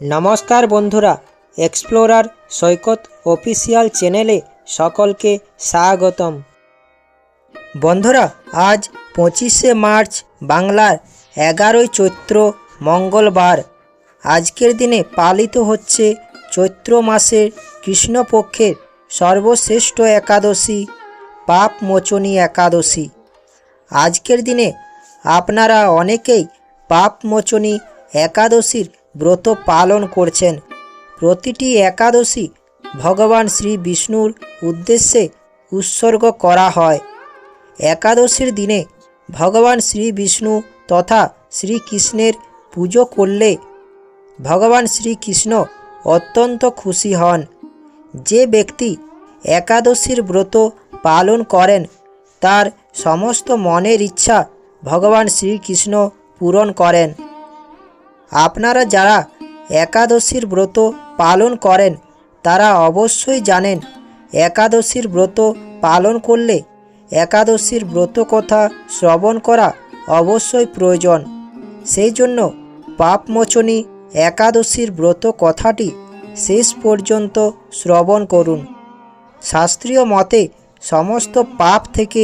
নমস্কার বন্ধুরা এক্সপ্লোরার সৈকত অফিসিয়াল চ্যানেলে সকলকে স্বাগতম। বন্ধুরা, আজ পঁচিশে মার্চ, বাংলার এগারোই চৈত্র, মঙ্গলবার। আজকের দিনে পালিত হচ্ছে চৈত্র মাসের কৃষ্ণপক্ষের সর্বশ্রেষ্ঠ একাদশী, পাপ মোচনী একাদশী। আজকের দিনে আপনারা অনেকেই পাপমোচনী একাদশীর ব্রত পালন করছেন। প্রতিটি একাদশী ভগবান শ্রী বিষ্ণুর উদ্দেশ্যে উৎসর্গ করা হয়। একাদশীর দিনে ভগবান শ্রী বিষ্ণু তথা শ্রীকৃষ্ণের পুজো করলে ভগবান শ্রীকৃষ্ণ অত্যন্ত খুশি হন। যে ব্যক্তি একাদশীর ব্রত পালন করেন, তার সমস্ত মনের ইচ্ছা ভগবান শ্রীকৃষ্ণ পূরণ করেন। আপনারা যারা একাদশীর ব্রত পালন করেন, তারা অবশ্যই জানেন, একাদশীর ব্রত পালন করলে একাদশীর ব্রত কথা শ্রবণ করা অবশ্যই প্রয়োজন। সেই জন্য পাপমোচনী একাদশীর ব্রত কথাটি শেষ পর্যন্ত শ্রবণ করুন। শাস্ত্রীয় মতে সমস্ত পাপ থেকে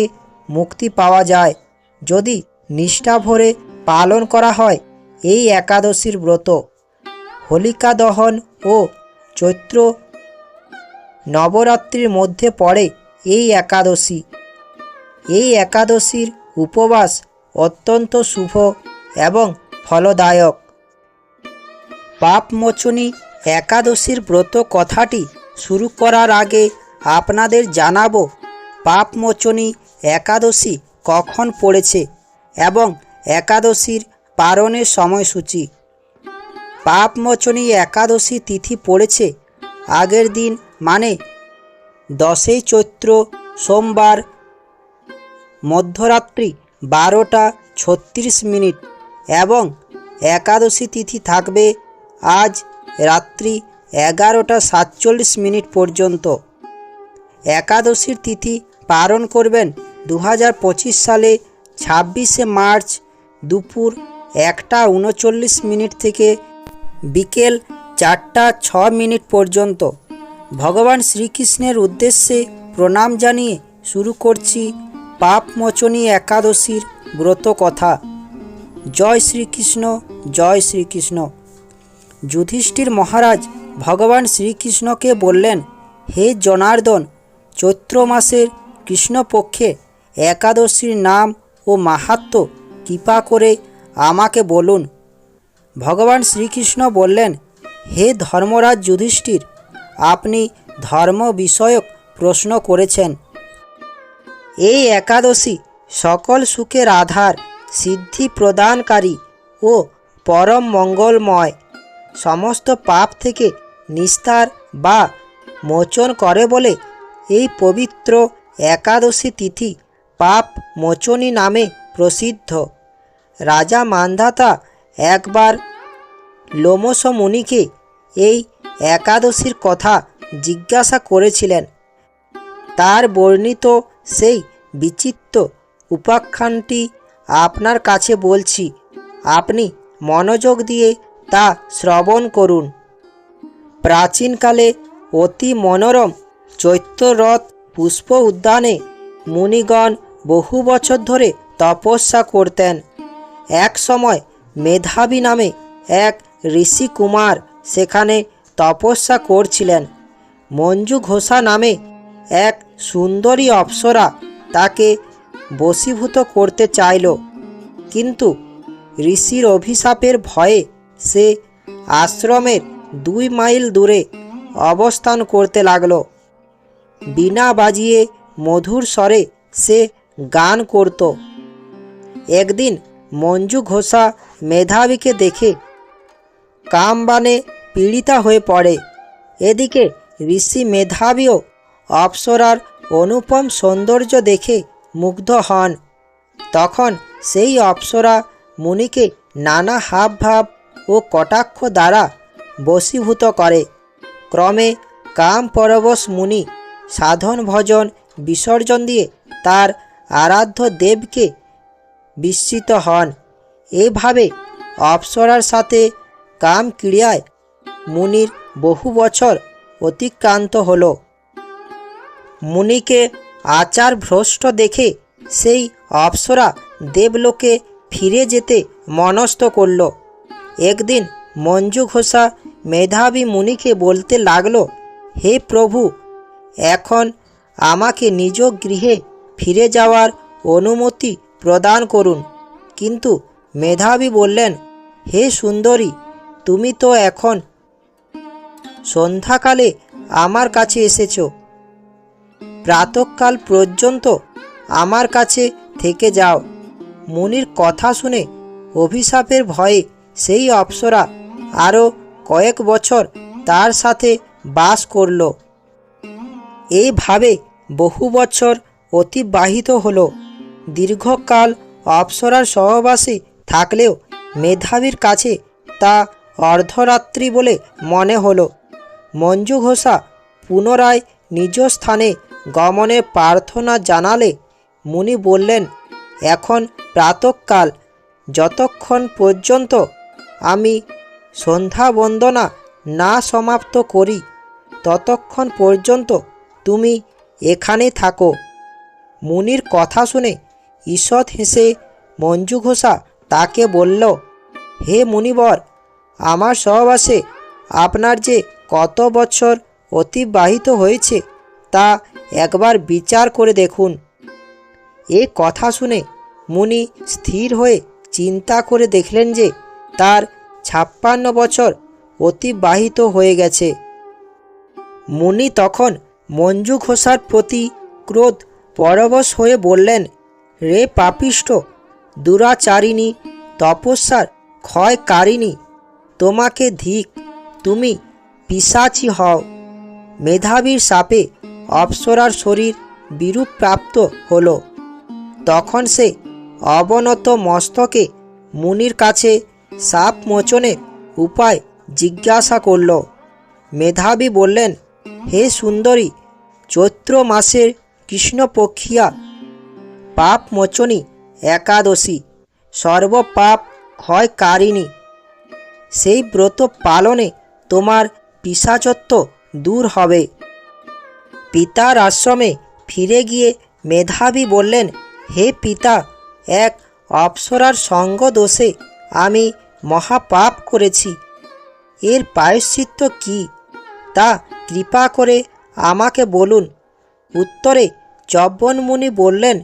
মুক্তি পাওয়া যায়। যদি নিষ্ঠা ভরে পালন করা হয় এই একাদশীর ব্রত হোলিকা দহন ও চৈত্র নবরাত্রির মধ্যে পড়ে এই একাদশী। এই একাদশীর উপবাস অত্যন্ত শুভ এবং ফলদায়ক। পাপমোচনী একাদশীর ব্রত কথাটি শুরু করার আগে আপনাদের জানাব পাপমোচনী একাদশী কখন পড়েছে এবং একাদশীর পালনের সময়সূচি। পাপমোচনী একাদশী তিথি পড়েছে আগের দিন মানে দশই চৈত্র সোমবার মধ্যরাত্রি বারোটা ছত্রিশ মিনিট এবং একাদশী তিথি থাকবে আজ রাত্রি এগারোটা সাতচল্লিশ মিনিট পর্যন্ত। একাদশীর তিথি পালন করবেন দু হাজার পঁচিশ সালে ছাব্বিশে মার্চ দুপুর একটা উনচল্লিশ মিনিট থেকে বিকেল চারটা ছ মিনিট পর্যন্ত। ভগবান শ্রীকৃষ্ণের উদ্দেশ্যে প্রণাম জানিয়ে শুরু করছি পাপমোচনী একাদশীর ব্রত কথা। জয় শ্রীকৃষ্ণ জয় শ্রীকৃষ্ণ। যুধিষ্ঠির মহারাজ ভগবান শ্রীকৃষ্ণকে বললেন, হে জনার্দন, চৈত্র মাসের কৃষ্ণপক্ষে একাদশীর নাম ও মাহাত্ম কৃপা করে আমাকে বলুন। ভগবান শ্রীকৃষ্ণ বললেন, হে ধর্মরাজ যুধিষ্ঠির, আপনি ধর্ম বিষয়ক প্রশ্ন করেছেন। এই একাদশী সকল সুখের আধার, সিদ্ধি প্রদানকারী ও পরম মঙ্গলময়। সমস্ত পাপ থেকে নিস্তার বা মোচন করে বলে এই পবিত্র একাদশী তিথি পাপ মোচনী নামে প্রসিদ্ধ। রাজা মান্ধাতা একবার লোমস মুনিকে এই একাদশীর কথা জিজ্ঞাসা করেছিলেন। তার বর্ণিত সেই বিচিত্র উপাখ্যানটি আপনার কাছে বলছি, আপনি মনোযোগ দিয়ে তা শ্রবণ করুন। প্রাচীনকালে অতি মনোরম চৈত্ররথ পুষ্প উদ্যানে মুনিগণ বহু বছর ধরে তপস্যা করতেন। এক সময় মেধাবী নামে এক ঋষি কুমার সেখানে তপস্যা করছিলেন। মঞ্জু ঘোষা নামে এক সুন্দরী অপ্সরা তাকে বশীভূত করতে চাইল। কিন্তু ঋষির অভিশাপের ভয়ে সে আশ্রমের দুই মাইল দূরে অবস্থান করতে লাগল। বিনা বাজিয়ে মধুর স্বরে সে গান করত। একদিন মঞ্জু ঘোষা মেধাবীকে দেখে কামবানে পীড়িতা হয়ে পড়ে। এদিকে ঋষি মেধাবীও অপ্সরার অনুপম সৌন্দর্য দেখে মুগ্ধ হন। তখন সেই অপ্সরা মুনিকে নানা হাবভাব ও কটাক্ষ দ্বারা বশীভূত করে। ক্রমে কাম পরবশ মুনি সাধন ভজন বিসর্জন দিয়ে তার আরাধ্য দেবকে বিস্মিত হন। এভাবে অপ্সরার সাথে কাম ক্রিয়ায় মুনির বহু বছর অতিক্রান্ত হল। মুনিকে আচার ভ্রষ্ট দেখে সেই অপ্সরা দেবলোকে ফিরে যেতে মনস্থ করল। একদিন মঞ্জু ঘোষা মেধাবী মুনিকে বলতে লাগল, হে প্রভু, এখন আমাকে নিজ গৃহে ফিরে যাওয়ার অনুমতি প্রদান করুন। কিন্তু মেধাবী বললেন, হে সুন্দরী, তুমি তো এখন সন্ধ্যাকালে আমার কাছে এসেছ। প্রাতকাল পর্যন্ত আমার কাছে থেকে যাও মুনির কথা শুনে অভিশাপের ভয়ে সেই অপ্সরা আরও কয়েক বছর তার সাথে বাস করল। এইভাবে বহু বছর অতিবাহিত হলো। দীর্ঘকাল অপ্সরার সহবাসে থাকলেও মেধাবীর কাছে তা অর্ধরাত্রি বলে মনে হলো। মঞ্জু ঘোষা পুনরায় নিজ স্থানে গমনে প্রার্থনা জানালে মুনি বললেন, এখন প্রাতকাল, যতক্ষণ পর্যন্ত আমি সন্ধ্যা বন্দনা না সমাপ্ত করি, ততক্ষণ পর্যন্ত তুমি এখানে থাকো। মুনির কথা শুনে ঈষৎ হেসে মঞ্জু ঘোষা তাকে বলল, হে মুনিবর, আমার সহবাসে আপনার যে কত বছর অতিবাহিত হয়েছে তা একবার বিচার করে দেখুন। এ কথা শুনে মুনি স্থির হয়ে চিন্তা করে দেখলেন যে তার ছাপ্পান্ন বছর অতিবাহিত হয়ে গেছে। মুনি তখন মঞ্জু ঘোষার প্রতি ক্রোধ পরবশ হয়ে বললেন রে পাপিষ্ট দুরাচারিণী, তপস্যার ক্ষয়কারিণী, তোমাকে ধিক, তুমি পিসাচি হও। মেধাবীর সাপে অপ্সরার শরীর বিরূপ প্রাপ্ত হল। তখন সে অবনত মস্তকে মুনির কাছে সাপ মোচনের উপায় জিজ্ঞাসা করল। মেধাবী বললেন, হে সুন্দরী, চৈত্র মাসের কৃষ্ণপক্ষিয়া পাপ মোচনী, একাদশী। সর্বপাপ ক্ষয়কারিণী সেই ব্রত পালনে তোমার পিসাচত্ব দূর হবে। পিতার আশ্রমে ফিরে গিয়ে মেধাবী বললেন, হে পিতা, এক অপ্সরার সঙ্গ দোষে আমি মহাপাপ করেছি। এর প্রায়শ্চিত্ত কি? তা কৃপা করে আমাকে বলুন। উত্তরে চব্বনমুনি বললেন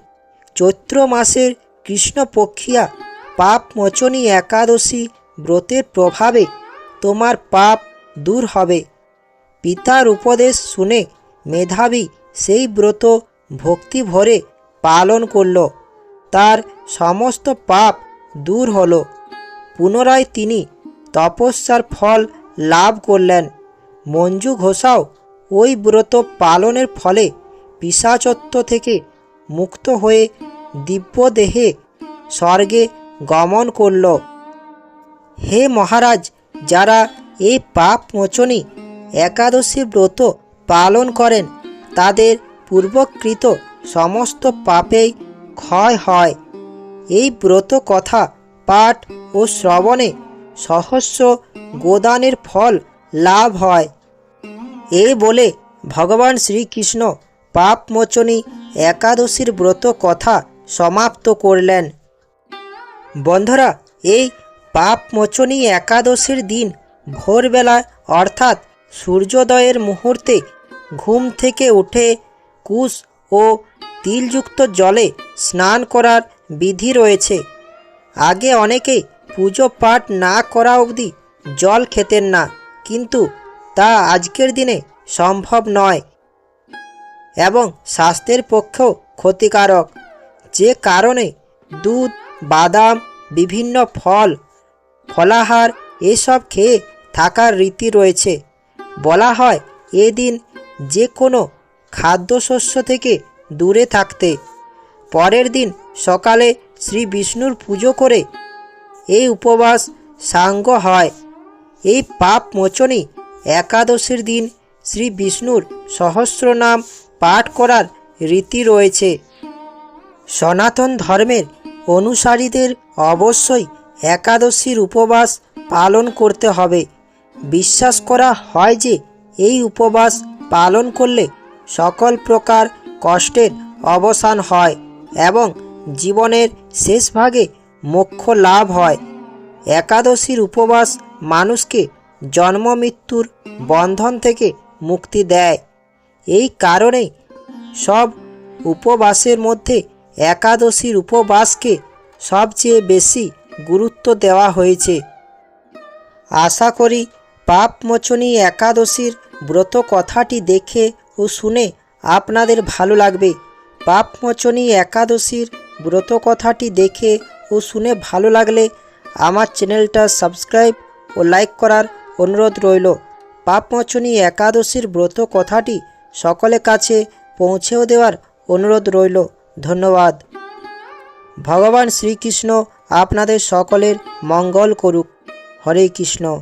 চৈত্র মাসের কৃষ্ণপক্ষিয়া পাপ মোচনী একাদশী ব্রতের প্রভাবে তোমার পাপ দূর হবে। পিতার উপদেশ শুনে মেধাবী সেই ব্রত ভক্তি ভরে পালন করল। তার সমস্ত পাপ দূর হল। পুনরায় তিনি তপস্যার ফল লাভ করলেন। মঞ্জু ঘোষাও ওই ব্রত পালনের ফলে পিসাচত্ব থেকে মুক্ত হয়ে দিব্যদেহে স্বর্গে গমন করল। হে মহারাজ, যারা এই পাপ মোচনী একাদশী ব্রত পালন করেন, তাদের পূর্বকৃত সমস্ত পাপেই ক্ষয় হয়। এই ব্রত কথা পাঠ ও শ্রবণে সহস্র গোদানের ফল লাভ হয়। এই বলে ভগবান শ্রীকৃষ্ণ পাপমোচনী একাদশীর ব্রত কথা সমাপ্ত করলেন। বন্ধুরা, এই পাপ পাপমোচনী একাদশীর দিন ভোরবেলা অর্থাৎ সূর্যোদয়ের মুহূর্তে ঘুম থেকে উঠে কুশ ও তিলযুক্ত জলে স্নান করার বিধি রয়েছে। আগে অনেকে পুজো পাঠ না করা অবধি জল খেতেন না, কিন্তু তা আজকের দিনে সম্ভব নয় এবং স্বাস্থ্যের পক্ষেও ক্ষতিকারক। যে কারণে দুধ, বাদাম, বিভিন্ন ফল, ফলাহার এসব খেয়ে থাকার রীতি রয়েছে। বলা হয়, এদিন যে কোনো খাদ্যশস্য থেকে দূরে থাকতে। পরের দিন সকালে শ্রী বিষ্ণুর পুজো করে এই উপবাস সাঙ্গ হয়। এই পাপ মোচনী একাদশীর দিন শ্রী বিষ্ণুর সহস্র নাম পাঠ করার রীতি রয়েছে। সনাতন ধর্মের অনুসারীদের অবশ্যই একাদশীর উপবাস পালন করতে হবে। বিশ্বাস করা হয় যে এই উপবাস পালন করলে সকল প্রকার কষ্টের অবসান হয় এবং জীবনের শেষ ভাগে মোক্ষ লাভ হয়। একাদশীর উপবাস মানুষকে জন্ম মৃত্যুর বন্ধন থেকে মুক্তি দেয়। এই কারণেই সব উপবাসের মধ্যে একাদশীর উপবাসকে সবচেয়ে বেশি গুরুত্ব দেওয়া হয়েছে। আশা করি পাপমোচনী একাদশীর ব্রত কথাটি দেখে ও শুনে আপনাদের ভালো লাগবে। পাপমোচনী একাদশীর ব্রত কথাটি দেখে ও শুনে ভালো লাগলে আমার চ্যানেলটা সাবস্ক্রাইব ও লাইক করার অনুরোধ রইল। পাপমোচনী একাদশীর ব্রত কথাটি সকলের কাছে পৌঁছেও দেওয়ার অনুরোধ রইল। ধন্যবাদ। ভগবান শ্রীকৃষ্ণ আপনাদের সকলের মঙ্গল করুক। হরে কৃষ্ণ।